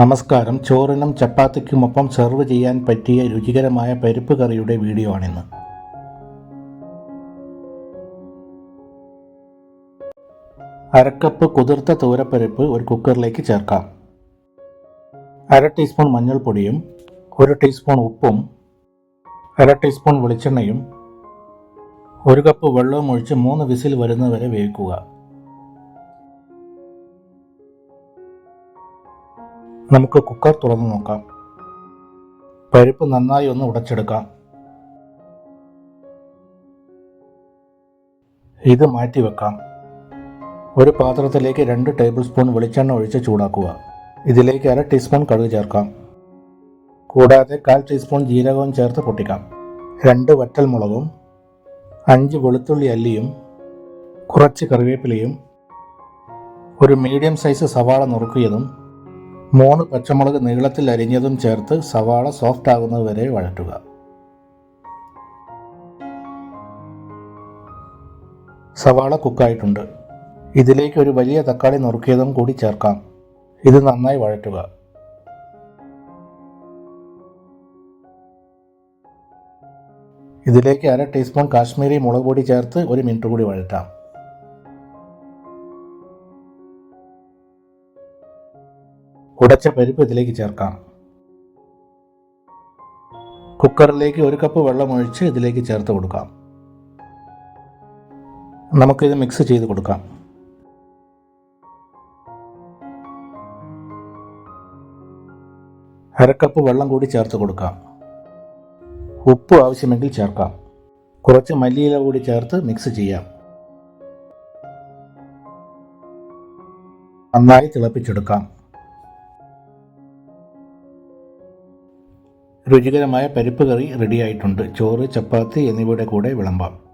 നമസ്കാരം. ചോറിനും ചപ്പാത്തിക്കുമൊപ്പം സെർവ് ചെയ്യാൻ പറ്റിയ രുചികരമായ പരിപ്പ് കറിയുടെ വീഡിയോ ആണിന്ന്. അരക്കപ്പ് കുതിർത്ത തൂരപ്പരിപ്പ് ഒരു കുക്കറിലേക്ക് ചേർക്കാം. അര ടീസ്പൂൺ മഞ്ഞൾപ്പൊടിയും ഒരു ടീസ്പൂൺ ഉപ്പും അര ടീസ്പൂൺ വെളിച്ചെണ്ണയും ഒരു കപ്പ് വെള്ളവും ഒഴിച്ച് മൂന്ന് വിസിൽ വരുന്നവരെ വേവിക്കുക. നമുക്ക് കുക്കർ തുറന്നു നോക്കാം. പരിപ്പ് നന്നായി ഒന്ന് ഉടച്ചെടുക്കാം. ഇത് മാറ്റി വെക്കാം. ഒരു പാത്രത്തിലേക്ക് രണ്ട് ടേബിൾ സ്പൂൺ വെളിച്ചെണ്ണ ഒഴിച്ച് ചൂടാക്കുക. ഇതിലേക്ക് അര ടീസ്പൂൺ കടുക് ചേർക്കാം. കൂടാതെ കാൽ ടീസ്പൂൺ ജീരകവും ചേർത്ത് പൊട്ടിക്കാം. രണ്ട് വറ്റൽ മുളകും അഞ്ച് വെളുത്തുള്ളി അല്ലിയും കുറച്ച് കറിവേപ്പിലയും ഒരു മീഡിയം സൈസ് സവാള നുറുക്കിയതും മൂന്ന് പച്ചമുളക് നീളത്തിൽ അരിഞ്ഞതും ചേർത്ത് സവാള സോഫ്റ്റ് ആകുന്നത് വരെ വഴറ്റുക. സവാള കുക്കായിട്ടുണ്ട് ഇതിലേക്ക് ഒരു വലിയ തക്കാളി നുറുക്കിയതും കൂടി ചേർക്കാം. ഇത് നന്നായി വഴറ്റുക. ഇതിലേക്ക് അര ടീസ്പൂൺ കാശ്മീരി മുളക് പൊടി ചേർത്ത് ഒരു മിനിറ്റ് കൂടി വഴറ്റാം. ഉടച്ച പരിപ്പ് ഇതിലേക്ക് ചേർക്കാം. കുക്കറിലേക്ക് ഒരു കപ്പ് വെള്ളം ഒഴിച്ച് ഇതിലേക്ക് ചേർത്ത് കൊടുക്കാം. നമുക്കിത് മിക്സ് ചെയ്ത് കൊടുക്കാം. അരക്കപ്പ് വെള്ളം കൂടി ചേർത്ത് കൊടുക്കാം. ഉപ്പ് ആവശ്യമെങ്കിൽ ചേർക്കാം. കുറച്ച് മല്ലിയില കൂടി ചേർത്ത് മിക്സ് ചെയ്യാം. നന്നായി തിളപ്പിച്ചെടുക്കാം. രുചികരമായ പരിപ്പ് കറി റെഡിയായിട്ടുണ്ട്. ചോറ് ചപ്പാത്തി എന്നിവയുടെ കൂടെ വിളമ്പാം.